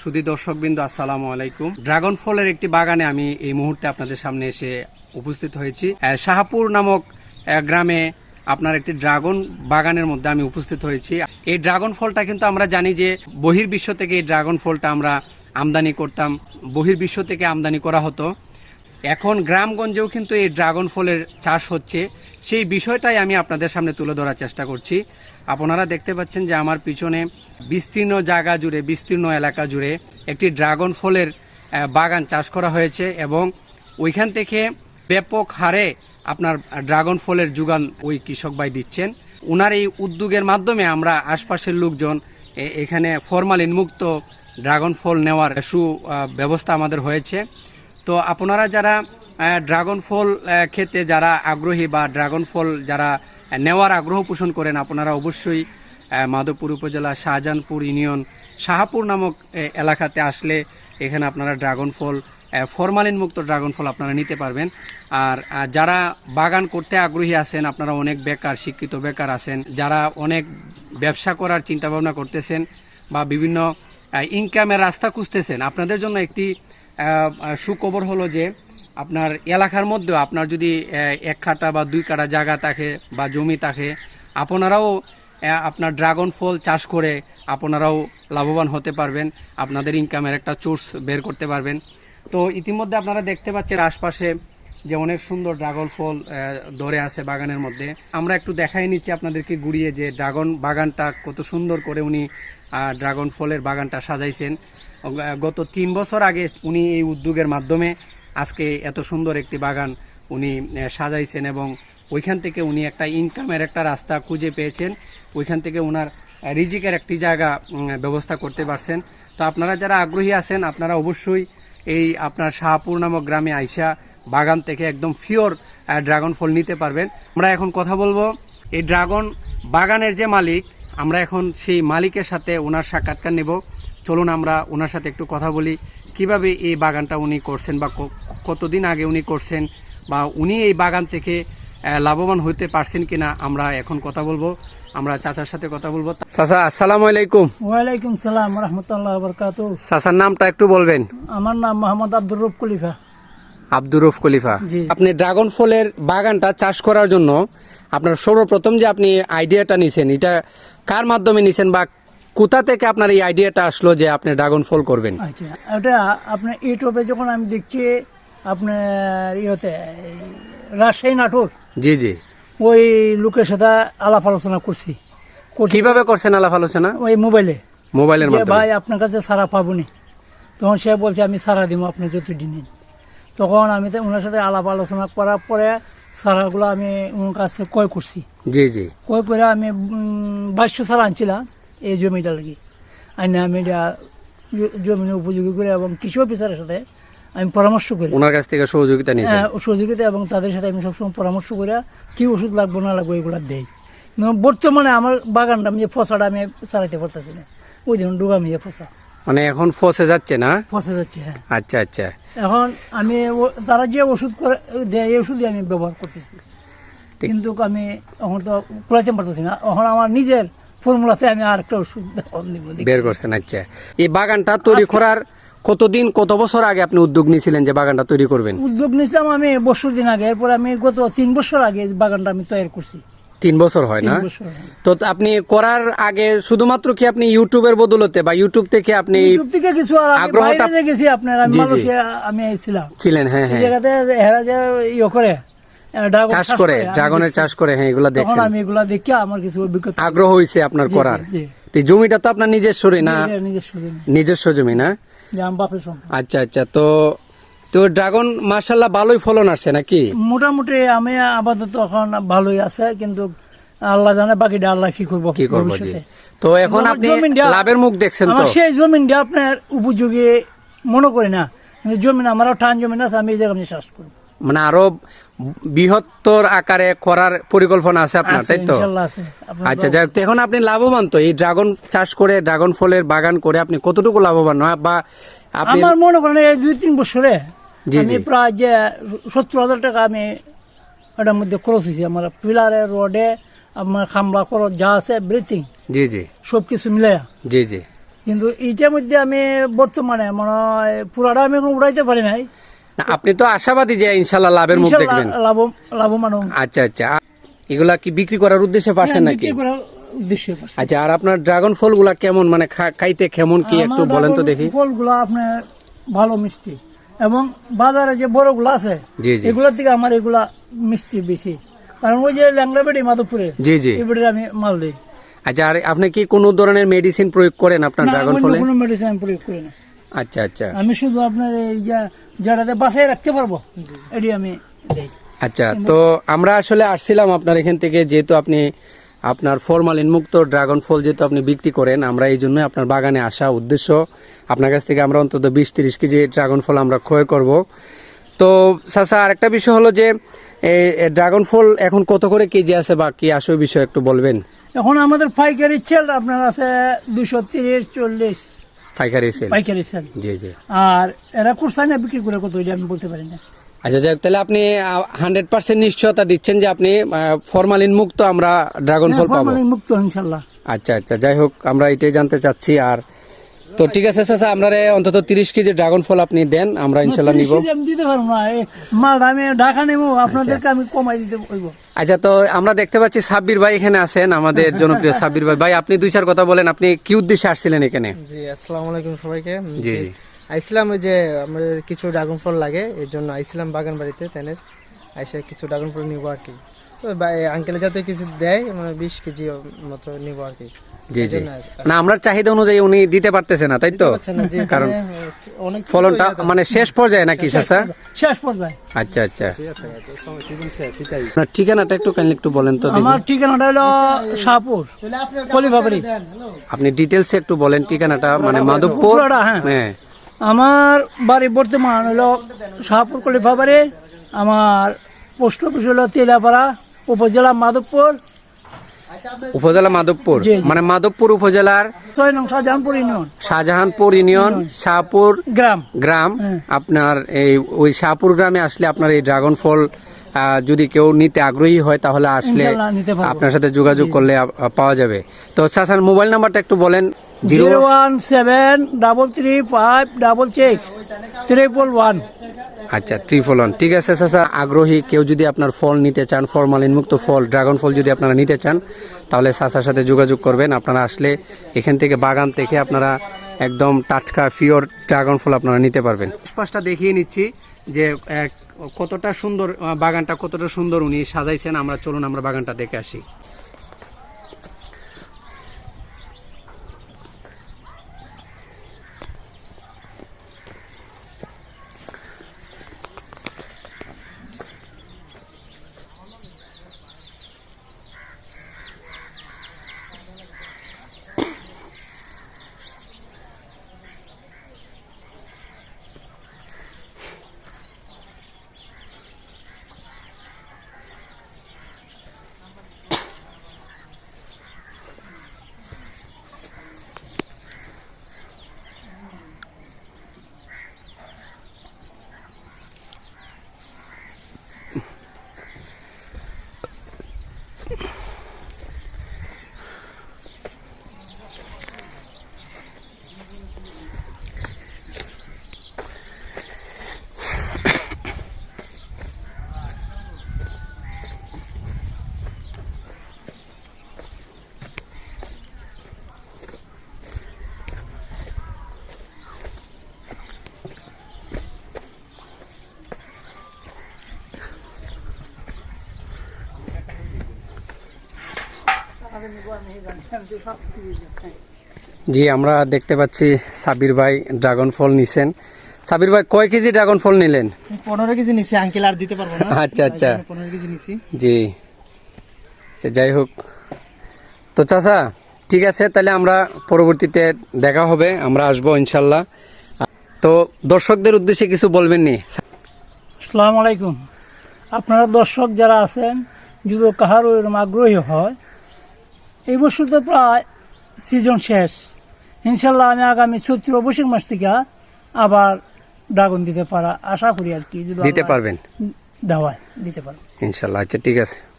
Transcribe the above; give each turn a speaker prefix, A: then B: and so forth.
A: সুদী দর্শকবৃন্দ, আসসালামু আলাইকুম। ড্রাগন ফলের একটি বাগানে আমি এই মুহূর্তে আপনাদের সামনে এসে উপস্থিত হয়েছি। শাহপুর নামক গ্রামে আপনার একটি ড্রাগন বাগানের মধ্যে আমি উপস্থিত হয়েছি। এই ড্রাগন ফলটা কিন্তু আমরা জানি যে বহির্বিশ্ব থেকে এই ড্রাগন ফলটা আমরা আমদানি করতাম। বহির্বিশ্ব থেকে আমদানি করা হতো। এখন গ্রামগঞ্জেও কিন্তু এই ড্রাগন ফলের চাষ হচ্ছে। সেই বিষয়টাই আমি আপনাদের সামনে তুলে ধরার চেষ্টা করছি। আপনারা দেখতে পাচ্ছেন যে আমার পিছনে বিস্তীর্ণ জায়গা জুড়ে, বিস্তীর্ণ এলাকা জুড়ে একটি ড্রাগন ফলের বাগান চাষ করা হয়েছে এবং ওইখান থেকে ব্যাপক হারে আপনার ড্রাগন ফলের যোগান ওই কৃষক ভাই দিচ্ছেন। ওনার এই উদ্যোগের মাধ্যমে আমরা আশপাশের লোকজন এখানে ফরমালিন মুক্ত ড্রাগন ফল নেওয়ার সু ব্যবস্থা আমাদের হয়েছে। তো আপনারা যারা ড্রাগন ফল খেতে যারা আগ্রহী বা ড্রাগন ফল যারা নেওয়ার আগ্রহ পোষণ করেন, আপনারা অবশ্যই মাধবপুর উপজেলা শাহজাহানপুর ইউনিয়ন শাহাপুর নামক এলাকাতে আসলে এখানে আপনারা ড্রাগন ফল ফরমালিন মুক্ত ড্রাগন ফল আপনারা নিতে পারবেন। আর যারা বাগান করতে আগ্রহী আছেন, আপনারা অনেক বেকার, শিক্ষিত বেকার আছেন, যারা অনেক ব্যবসা করার চিন্তা ভাবনা করতেছেন বা বিভিন্ন ইনকামের রাস্তা খুঁজতেছেন, আপনাদের জন্য একটি সুখবর হলো যে আপনার এলাকার মধ্যেও আপনার যদি এক কাটা বা দুই কাটা জায়গা থাকে বা জমি থাকে, আপনারাও আপনার ড্রাগন ফল চাষ করে আপনারাও লাভবান হতে পারবেন, আপনাদের ইনকামের একটা সোর্স বের করতে পারবেন। তো ইতিমধ্যে আপনারা দেখতে পাচ্ছেন আশপাশে যে অনেক সুন্দর ড্রাগন ফল ধরে আছে বাগানের মধ্যে। আমরা একটু দেখাই নিচ্ছি আপনাদেরকে ঘুরিয়ে যে ড্রাগন বাগানটা কত সুন্দর করে উনি ড্রাগন ফলের বাগানটা সাজাইছেন। গত তিন বছর আগে উনি এই উদ্যোগের মাধ্যমে আজকে এত সুন্দর একটি বাগান উনি সাজাইছেন এবং ওইখান থেকে উনি একটা ইনকামের একটা রাস্তা খুঁজে পেয়েছেন। ওইখান থেকে ওনার রিজিকের একটি জায়গা ব্যবস্থা করতে পারছেন। তো আপনারা যারা আগ্রহী আছেন, আপনারা অবশ্যই এই আপনার শাহপুর নামক গ্রামে আইসা বাগান থেকে একদম ফিওর ড্রাগন ফল নিতে পারবেন। আমরা এখন কথা বলব, এই ড্রাগন বাগানের যে মালিক, আমরা এখন সেই মালিকের সাথে ওনার সাক্ষাৎকার নেব। চলুন আমরা ওনার সাথে একটু কথা বলি। কীভাবে এই বাগানটা উনি করছেন বা কতদিন আগে উনি করছেন বা উনি এই বাগান থেকে লাভবান হতে পারছেন কিনা আমরা এখন কথা বলব। আমরা চাচার সাথে কথা বলব। চাচা আসসালামু আলাইকুম।
B: ওয়ালাইকুম সালাম রহমতুল্লাহ বরকাত
A: চাচার নামটা একটু বলবেন।
B: আমার নাম মোহাম্মদ আব্দুর রুফ কলিফা
A: আব্দুর রফ খলিফা। আপনি ড্রাগন ফলের বাগানটা চাষ করার জন্য আপনার সর্বপ্রথম যে আপনি আইডিয়াটা নিছেন এটা কার মাধ্যমে নিছেন বা কোথা থেকে আপনার এই আইডিয়াটা আসলো যে আপনি ড্রাগন ফল করবেন?
B: আচ্ছা এটা আপনার ইউটিউবে যখন আমি দেখছি আপনার ইয়েতে রাজশাহী নাটোর
A: জি জি।
B: ওই লোকের সাথে আলাপ আলোচনা করছি।
A: কীভাবে করছেন আলাপ আলোচনা?
B: ওই মোবাইলে
A: মোবাইলের মাধ্যমে।
B: ভাই আপনার কাছে সারা পাবনি তখন সে বলছে আমি সারা দিব আপনি যত দিন তখন আমি তো ওনার সাথে আলাপ আলোচনা করার পরে সারাগুলো আমি ওনার কাছে ক্রয় করছি।
A: জি জি।
B: কই করে আমি বাইশশো সাল আনছিলাম। এই জমিটা লাগি। আইনে আমি এটা জমিনে উপযোগী করে এবং কৃষি অফিসারের সাথে আমি পরামর্শ করি।
A: ওনার কাছ থেকে সহযোগিতা নিয়েছেন?
B: হ্যাঁ, সহযোগিতা এবং তাদের সাথে আমি সবসময় পরামর্শ করে কি ওষুধ লাগবে না লাগবো এগুলো দেই। বর্তমানে আমার বাগানটা আমি যে ফসাটা আমি চালাইতে পারতেছি না ওই দেখুন ডুবা আমি ফসা।
A: মানে এখন ফসে যাচ্ছে না?
B: ফসা যাচ্ছে হ্যাঁ।
A: আচ্ছা আচ্ছা।
B: এখন আমি তারা যে ওষুধ করে দেয় এই ওষুধই আমি ব্যবহার করতেছি। কিন্তু আমি এখন তো কুলাইতে পারতেছি না। এখন আমার নিজের ফর্মুলাতে আমি আর একটা ওষুধ
A: বের করছেন আচ্ছা। এই বাগানটা তৈরি করার কতদিন কত বছর আগে আপনি উদ্যোগ নিয়েছিলেন যে বাগানটা তৈরি করবেন?
B: উদ্যোগ নিয়েছিলাম আমি বছর দিন আগে এরপর আমি গত তিন বছর আগে বাগানটা আমি তৈরি করছি।
A: তিন বছর হয় না? তো আপনি করার আগে শুধুমাত্র কি আপনি ইউটিউবের বদলতে বা ইউটিউব থেকে আপনি
B: ইউটিউব থেকে কিছু
A: আগ্রহটা-
B: গেছি আপনার আমি ছিলাম।
A: ছিলেন হ্যাঁ হ্যাঁ।
B: যে ইয়ে করে
A: চাষ করে ড্রাগনের চাষ করে হ্যাঁ এগুলা দেখছেন।
B: আমি এগুলা দেখে আমার কিছু অভিজ্ঞতা
A: আগ্রহ হয়েছে আপনার করার। তো জমিটা তো আপনার না?
B: নিজস্ব জমি।
A: না? আচ্ছা আচ্ছা তো তো ড্রাগন মার্শাল্লাহ ভালোই ফলন আসছে নাকি?
B: মোটামুটি আমি আপাতত এখন ভালোই আছে কিন্তু আল্লাহ জানে বাকিটা আল্লাহ কি করব
A: কি করব তো এখন আপনি লাভের মুখ দেখছেন তো?
B: সেই জমিনটা আপনার উপযোগী মনে করি না কিন্তু জমিন আমারও টান জমিন আছে আমি এই জায়গায় চাষ করব।
A: মানে আরও বৃহত্তর আকারে করার পরিকল্পনা আছে আপনার তাই তো? আচ্ছা যাই হোক, এখন আপনি লাভবান তো? এই ড্রাগন চাষ করে ড্রাগন ফলের বাগান করে আপনি কতটুকু লাভবান? হয় বা আপনি
B: আমার মনে করেন এই দুই তিন বছরে আমি প্রায় যে সত্তর হাজার টাকা আমি এটার মধ্যে খরচ হয়েছি। আমার পিলারে রোডে আমার খামলা খরচ যা আছে ব্রিথিং
A: জি জি।
B: সব কিছু মিলে
A: জি জি।
B: কিন্তু এইটার মধ্যে আমি বর্তমানে মনে পুরাটা আমি এখন উড়াইতে পারি নাই।
A: আপনি তো আশাবাদী যে ইনশাল্লাহ লাভের মুখ দেখবেন।
B: লাভবান
A: আচ্ছা আচ্ছা। এগুলা কি বিক্রি করার উদ্দেশ্যে পারছেন নাকি। আচ্ছা আর আপনার ড্রাগন ফলগুলা কেমন? মানে খাইতে কেমন কি একটু বলেন তো দেখি।
B: ফলগুলো আপনার ভালো মিষ্টি। এবং বাজারে যে বড়গুলো আছে এগুলোর থেকে আমার এগুলা মিষ্টি বেশি। কারণ ওই যে ল্যাংড়া বেটি মাধবপুরে
A: জি জি।
B: এই বেটির আমি মাল দিই।
A: আচ্ছা আর আপনি কি কোনো ধরনের মেডিসিন প্রয়োগ করেন আপনার ড্রাগন ফলে?
B: কোনো মেডিসিন প্রয়োগ করি না।
A: আচ্ছা আচ্ছা।
B: আমি শুধু আপনার এই যে যেটাতে বাসায় রাখতে পারব এটি আমি
A: আচ্ছা তো আমরা আসলে আসছিলাম আপনার এখান থেকে যেহেতু আপনি আপনার ফরমালিন মুক্ত ড্রাগন ফল যেহেতু আপনি বিক্রি করেন আমরা এই জন্য আপনার বাগানে আসা উদ্দেশ্য। আপনার কাছ থেকে আমরা অন্তত বিশ তিরিশ কেজি ড্রাগন ফল আমরা ক্রয় করব। তো চাচা আরেকটা বিষয় হলো যে এই ড্রাগন ফল এখন কত করে কেজি আছে বা কি আসল বিষয় একটু বলবেন?
B: এখন আমাদের পাইকারি সেল আপনার আছে দুশো তিরিশ চল্লিশ।
A: পাইকারি সেল
B: পাইকারি সেল
A: জি জি।
B: আর এরা কুরসানে বিক্রি করে কত আমি বলতে পারি না।
A: আচ্ছা যাই তাহলে আপনি হান্ড্রেড পার্সেন্ট নিশ্চয়তা দিচ্ছেন যে আপনি ফরমালিন মুক্ত আমরা ড্রাগন ফল পাবো।
B: ফরমালিন মুক্ত ইনশাল্লাহ।
A: আচ্ছা আচ্ছা যাই হোক আমরা এটাই জানতে চাচ্ছি। আর তো ঠিক আছে চাচা আমরা রে অন্তত তিরিশ কেজি ড্রাগন ফল আপনি দেন আমরা ইনশাল্লাহ নিব।
B: আমি দিতে পারব না মালটা আমি ঢাকা নেব আপনাদেরকে আমি কমাই দিতে হইব।
A: আচ্ছা তো আমরা দেখতে পাচ্ছি সাব্বির ভাই এখানে আছেন আমাদের জনপ্রিয় সাব্বির ভাই। ভাই আপনি দুই চার কথা বলেন আপনি কি উদ্দেশ্যে আসছিলেন এখানে?
C: জি আসসালামু আলাইকুম সবাইকে।
A: জি।
C: আইছিলাম ওই যে আমাদের কিছু ড্রাগন ফল লাগে এর জন্য আইছিলাম বাগান বাড়িতে তেনের আইসে কিছু ড্রাগন ফল নিবো আর কি। তো আঙ্কেলে যাতে কিছু দেয় মানে বিশ কেজি মতো নিবো আর কি।
A: জি জি। না আমরা চাহিদা অনুযায়ী উনি দিতে পারতেছে না তাই তো? কারণ ফলনটা। মানে শেষ পর্যায়ে নাকি চাচা?
B: শেষ পর্যায়ে।
A: আচ্ছা আচ্ছা। ঠিকানাটা একটু কাইন্ডলি একটু বলেন তো
B: আমার ঠিকানাটা হলো শাহপুর
C: তাহলে আপনি
A: ডিটেলস একটু বলেন ঠিকানাটা মানে মাধবপুর?
B: হ্যাঁ।
A: হ্যাঁ।
B: আমার বাড়ি বর্তমান হলো শাহপুর কলিফাবাড়ি আমার পোস্ট অফিস হলো তেলাপাড়া। উপজেলা মাধবপুর।
A: উপজেলা মাধবপুর। মানে মাধবপুর উপজেলার
B: ছয় নং শাহজাহানপুর ইউনিয়ন।
A: শাহজাহানপুর ইউনিয়ন শাহপুর
B: গ্রাম।
A: গ্রাম।
B: হ্যাঁ।
A: আপনার এই ওই শাহপুর গ্রামে আসলে আপনার এই ড্রাগন ফল আহ, যদি কেউ নিতে আগ্রহী হয় তাহলে আসলে। আপনার সাথে যোগাযোগ করলে পাওয়া যাবে। তো চাচার মোবাইল নাম্বারটা একটু বলেন। Zero
B: one seven double three five double six triple one.
A: আচ্ছা ত্রিফল ওয়ান ঠিক আছে চাচা আগ্রহী কেউ যদি আপনার ফল নিতে চান ফরমালিন মুক্ত ফল ড্রাগন ফল যদি আপনারা নিতে চান তাহলে চাচার সাথে যোগাযোগ করবেন। আপনারা আসলে এখান থেকে বাগান থেকে আপনারা একদম টাটকা পিওর ড্রাগন ফল আপনারা নিতে পারবেন। আশপাশটা দেখিয়ে নিচ্ছি যে এক, কতটা সুন্দর বাগানটা কতটা সুন্দর উনি সাজাইছেন। আমরা চলুন আমরা বাগানটা দেখে আসি। জি আমরা দেখতে পাচ্ছি সাবির ভাই ড্রাগন ফল নিছেন। সাবির ভাই কয় কেজি ড্রাগন ফল নিলেন?
C: পনেরো কেজি নিছি আঙ্কেল আর দিতে পারব না।
A: আচ্ছা, আচ্ছা।
C: পনেরো কেজি নিছি।
A: জি। আচ্ছা, যাই হোক। তো চাচা ঠিক আছে তাহলে আমরা পরবর্তীতে দেখা হবে আমরা আসব ইনশাল্লাহ। তো দর্শকদের উদ্দেশ্যে কিছু বলবেন নি?
B: আসসালামু আলাইকুম। আপনারা দর্শক যারা আছেন যদি কাহারও এরকম আগ্রহী হয় এই বছর তো প্রায় সিজন শেষ। ইনশাল্লাহ আমি আগামী চৈত্র বৈশাখ মাস থেকে আবার ড্রাগন দিতে পারা আশা করি আর কি।
A: দিতে পারবেন।
B: দাওয়ায় দিতে পারবেন
A: ইনশাল্লাহ। আচ্ছা ঠিক আছে।